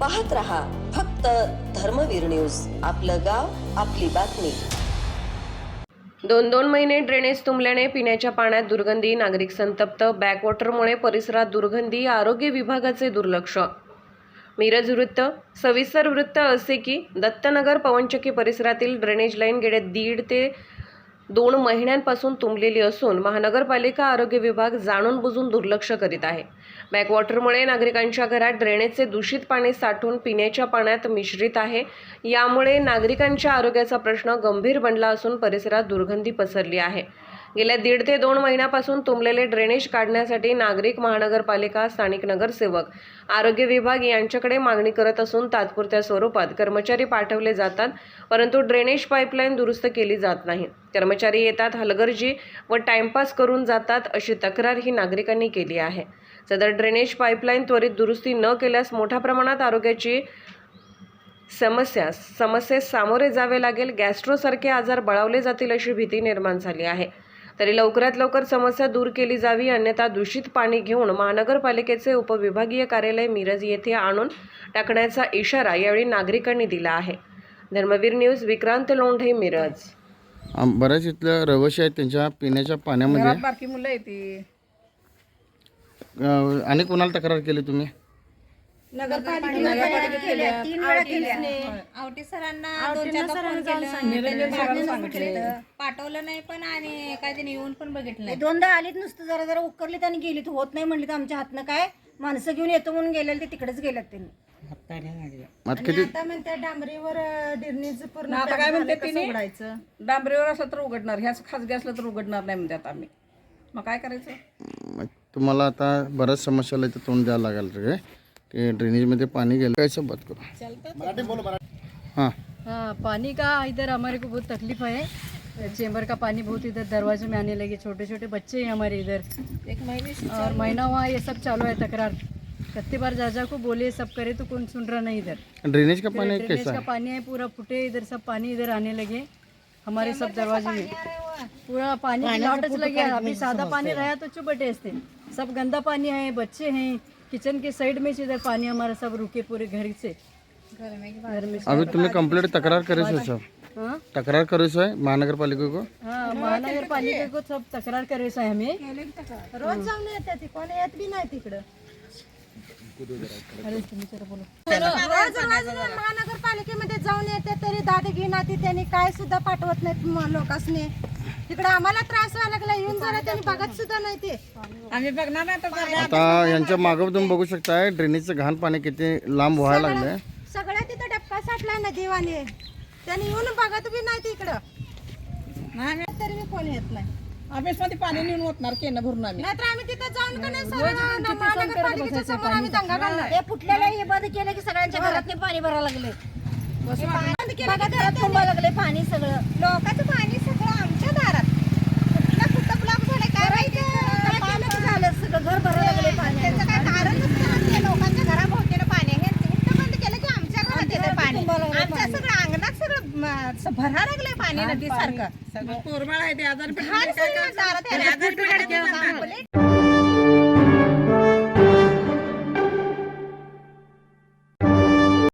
पाहत रहा फक्त धर्मवीर न्यूज. आपलं गाव आपली बातमी. दोन दोन महिने ड्रेनेज तुंबल्याने पिण्याच्या पाण्यात दुर्गंधी नागरिक संतप्त बॅकवॉटरमुळे परिसरात दुर्गंधी आरोग्य विभागाचे दुर्लक्ष. मिरज वृत्त सविस्तर वृत्त असे की दत्तनगर पवनचक्की परिसरातील ड्रेनेज लाईन गेल्या दीड ते दोन महिन्यांपासून तुंबलेली असून महानगरपालिका आरोग्य विभाग जाणून बुजून दुर्लक्ष करीत आहे. बॅकवॉटरमुळे नागरिकांच्या घरात ड्रेनेजचे दूषित पाणी साठून पिण्याच्या पाण्यात मिश्रित आहे. यामुळे नागरिकांच्या आरोग्याचा प्रश्न गंभीर बनला असून परिसरात दुर्गंधी पसरली आहे. गेल्या दीड ते दोन महिन्यापासून तुंबलेले ड्रेनेज काढण्यासाठी नागरिक महानगरपालिका स्थानिक नगरसेवक आरोग्य विभाग यांच्याकडे मागणी करत असून तात्पुरत्या स्वरूपात कर्मचारी पाठवले जातात परंतु ड्रेनेज पाईपलाईन दुरुस्त केली जात नाही. कर्मचारी येतात हलगर्जी व टाइमपास करून जातात अशी तक्रार ही नागरिकांनी केली आहे. सदर ड्रेनेज पाईपलाईन त्वरित दुरुस्ती न केल्यास मोठ्या प्रमाणात आरोग्याची समस्या समस्येस सामोरे जावे लागेल गॅस्ट्रोसारखे आजार बळावले जातील अशी भीती निर्माण झाली आहे. तरी लवकरात लवकर समस्या दूर केली जावी अन्यथा दूषित पाणी घेऊन महानगरपालिकेचे उपविभागीय कार्यालय मिरज येथे आणून टाकण्याचा इशारा यावेळी नागरिकांनी दिला आहे. धर्मवीर न्यूज विक्रांत लोंढे मिरज. आम- बऱ्याच इथल्या रहिवाशी आहेत त्यांच्या पिण्याच्या पाण्यामध्ये. बारकी मुलं आहे ती. अं, आणि कोणाला तक्रार केली तुम्ही? आवटी सरांना दोन चारदा फोन केलं. पाठवलं नाही पण आणि काय त्यांनी येऊन पण बघितलं नाही. दोनदा आलीत नुसतं जरा जरा उकरलीत आणि गेलीत. होत नाही म्हणली तर आमच्या हातनं काय? माणसं घेऊन येतो म्हणून गेलेले ते तिकडेच गेल्यात त्यांनी. आता किती आता म्हणते डांबरीवर डिरणीचं पूर्ण आता काय म्हणते तिने? डांबरीवर असलं तर उघडणार. ह्याच खाजगी असलं तर उघडणार नाही म्हणतात आम्ही. मग काय करायचं? मग तुम्हाला आता बऱ्याच समस्याला इथं तोंड द्यावं लागेल. रे ते ड्रेनेजमध्ये पाणी गेलं कैसे बात करू। हाँ। हाँ। पानी का इधर हमारे को बहुत तकलीफ़ है। चेम्बर का पानी बहुत इधर दरवाजे में आने लगे। छोटे छोटे बच्चे हैं हमारे इधर। एक महीने और महीना हुआ ये सब चालू है तकरार। कितनी बार जाजा को बोले सब करे तो कौन सुन रहा नहीं इधर। ड्रेनेज का पाणी ड्रेनेज कैसा का पानी है पूरा फुटे इधर सब पानी इधर आने लगे। हमारे सब दरवाजे में। पूरा पानी लौटच लगे अभी सादा पानी रहा तो चुप बैठे सब गंदा पानी है बच्चे हैं। किचन के साइड में से इधर पानी हमारा सब रुके पूरे घर से। घर में अभी तुम्ही कंप्लीट तक्रार करेस है सब? हाँ? तक्रार करेस है महानगरपालिका को? हाँ महानगर पालिका को सब तक्रार करायचं आहे आम्ही रोज जाऊन येतात ती कोण येत बी नाही तिकडं। अरे तुम्ही जरा बोला. रोज रोज महानगरपालिकेमध्ये जाऊन येते तरी दादी घेणार त्यांनी काय सुद्धा पाठवत नाहीत म- तिकडे आम्हाला त्रास व्हायला लागला. येऊन जरा त्यांनी बघत सुद्धा नाही ते. आम्ही बघणार नाही तर आता यांच्या मागं तुम्ही बघू शकताय ड्रेनेजचं घाण पाणी किती लांब व्हायला लागलंय. सगळ्या तिथं डबका साठलाय नदीवाने. त्यांनी येऊन बघत बी नाही तिकडं तरी बी कोणी येत नाही. ऑफिसमध्ये पाणी नेऊन ओतणार केनं भरून आम्ही. नाहीतर आम्ही तिथं जाऊन का नाही सरळ न- महानगरपालिकेच्या समोर आम्ही दंगा घालणार हे. फुटलेलं हे बंद केलं की सगळ्यांच्या घरात पाणी भरायला लागले. बघा घरात तुंबा लागले पाणी सगळं. लोकांचं पाणी सगळं आमच्या दारात कुठलं कुठं ब्लॉक झालं काय माहिती काय केलं की झालं सगळं घर भरायला लागले पाणी त्याचं काय कारण नसतं ते लोकांच्या घराभोवतीनं पाणी हे इतकं बंद केलं की आमच्या घरात येतं पाणी आमच्या सगळं अंगणात सगळं म, असं भरा लागलंय पाणी नदीसारखं. कोरबाळ आहे ते आजार घाण दारात.